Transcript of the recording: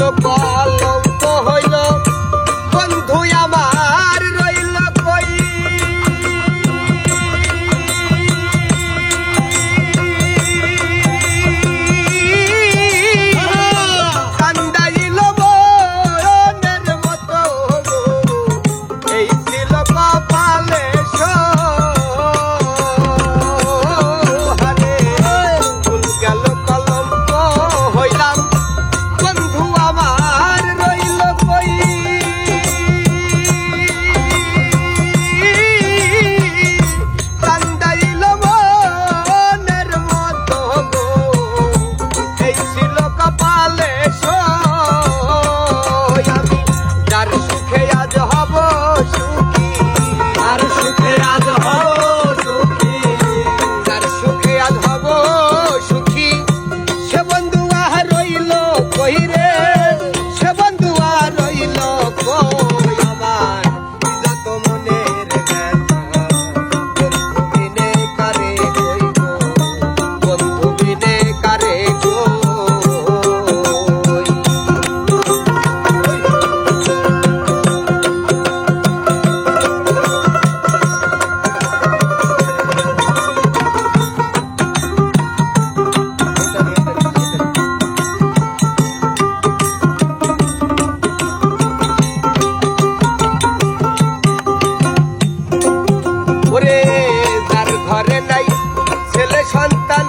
গেল কালে ঘরে নাই ছেলে সন্তান